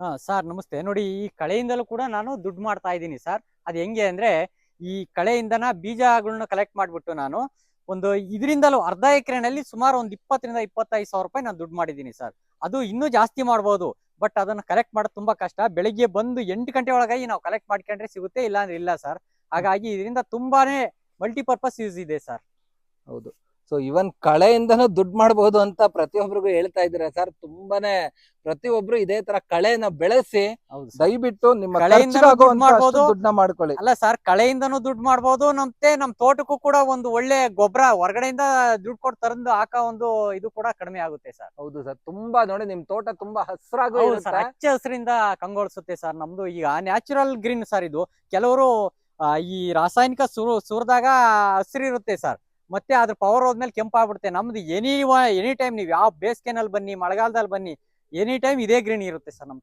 ಹಾ, ಸರ್ ನಮಸ್ತೆ. ನೋಡಿ, ಈ ಕಳೆಯಿಂದಲೂ ಕೂಡ ನಾನು ದುಡ್ಡು ಮಾಡ್ತಾ ಇದ್ದೀನಿ ಸರ್. ಅದು ಹೆಂಗೆ ಅಂದ್ರೆ, ಈ ಕಳೆಯಿಂದನ ಬೀಜಗಳನ್ನ ಕಲೆಕ್ಟ್ ಮಾಡ್ಬಿಟ್ಟು ನಾನು ಒಂದು ಇದರಿಂದಲೂ ಅರ್ಧ ಎಕರೆನಲ್ಲಿ ಸುಮಾರು ಒಂದು ಇಪ್ಪತ್ತರಿಂದ ಇಪ್ಪತ್ತೈದು ಸಾವಿರ ರೂಪಾಯಿ ನಾನು ದುಡ್ಡು ಮಾಡಿದ್ದೀನಿ ಸರ್. ಅದು ಇನ್ನೂ ಜಾಸ್ತಿ ಮಾಡ್ಬೋದು, ಬಟ್ ಅದನ್ನು ಕಲೆಕ್ಟ್ ಮಾಡೋದು ತುಂಬಾ ಕಷ್ಟ. ಬೆಳಿಗ್ಗೆ ಬಂದು ಎಂಟು ಗಂಟೆ ಒಳಗಾಗಿ ನಾವು ಕಲೆಕ್ಟ್ ಮಾಡ್ಕೊಂಡ್ರೆ ಸಿಗುತ್ತೆ ಇಲ್ಲ ಅಂದ್ರೆ ಇಲ್ಲ ಸರ್. ಹಾಗಾಗಿ ಇದರಿಂದ ತುಂಬಾನೇ ಮಲ್ಟಿಪರ್ಪಸ್ ಯೂಸ್ ಇದೆ ಸರ್. ಹೌದು. ಸೊ ಇವನ್ ಕಳೆಯಿಂದನೂ ದುಡ್ಡು ಮಾಡಬಹುದು ಅಂತ ಪ್ರತಿಯೊಬ್ಬರಿಗೂ ಹೇಳ್ತಾ ಇದ್ರೆ ಸರ್? ತುಂಬಾನೇ ಪ್ರತಿಯೊಬ್ರು ಇದೇ ತರ ಕಳೆನ ಬೆಳೆಸಿ ದಯವಿಟ್ಟು ನಿಮ್ಮ ದುಡ್ಡನ್ನ ಮಾಡ್ಕೊಳ್ಳಿ. ಅಲ್ಲ ಸರ್ ಕಳೆಯಿಂದನೂ ದುಡ್ಡು ಮಾಡ್ಬೋದು. ಮತ್ತೆ ನಮ್ ತೋಟಕ್ಕೂ ಕೂಡ ಒಂದು ಒಳ್ಳೆ ಗೊಬ್ಬರ ಹೊರಗಡೆಯಿಂದ ದುಡ್ಡು ಕೊಟ್ಟು ತರಂದು ಹಾಕೋ ಒಂದು ಇದು ಕೂಡ ಕಡಿಮೆ ಆಗುತ್ತೆ ಸರ್. ಹೌದು ಸರ್ ತುಂಬಾ ನೋಡಿ ನಿಮ್ ತೋಟ ತುಂಬಾ ಹಸ್ರಾಗೂ ಹಚ್ಚ ಹಸಿರಿಂದ ಕಂಗೊಳಿಸುತ್ತೆ ಸರ್ ನಮ್ದು. ಈಗ ನ್ಯಾಚುರಲ್ ಗ್ರೀನ್ ಸರ್ ಇದು. ಕೆಲವರು ಈ ರಾಸಾಯನಿಕ ಸುರು ಸುರಿದಾಗ ಹಸಿರಿರುತ್ತೆ ಸರ್. ಮತ್ತೆ ಅದ್ರ ಪವರ್ ಹೋದ್ಮೇಲೆ ಕೆಂಪಾಗ್ಬಿಡುತ್ತೆ. ನಮ್ದು ಎನಿ ಎನಿ ಟೈಮ್ ನೀವು ಯಾವ ಬೇಸಿಗೆನಲ್ಲಿ ಬನ್ನಿ, ಮಳೆಗಾಲದಲ್ಲಿ ಬನ್ನಿ ಎನಿ ಟೈಮ್ ಇದೇ ಗ್ರೀನ್ ಇರುತ್ತೆ ಸರ್ ನಮ್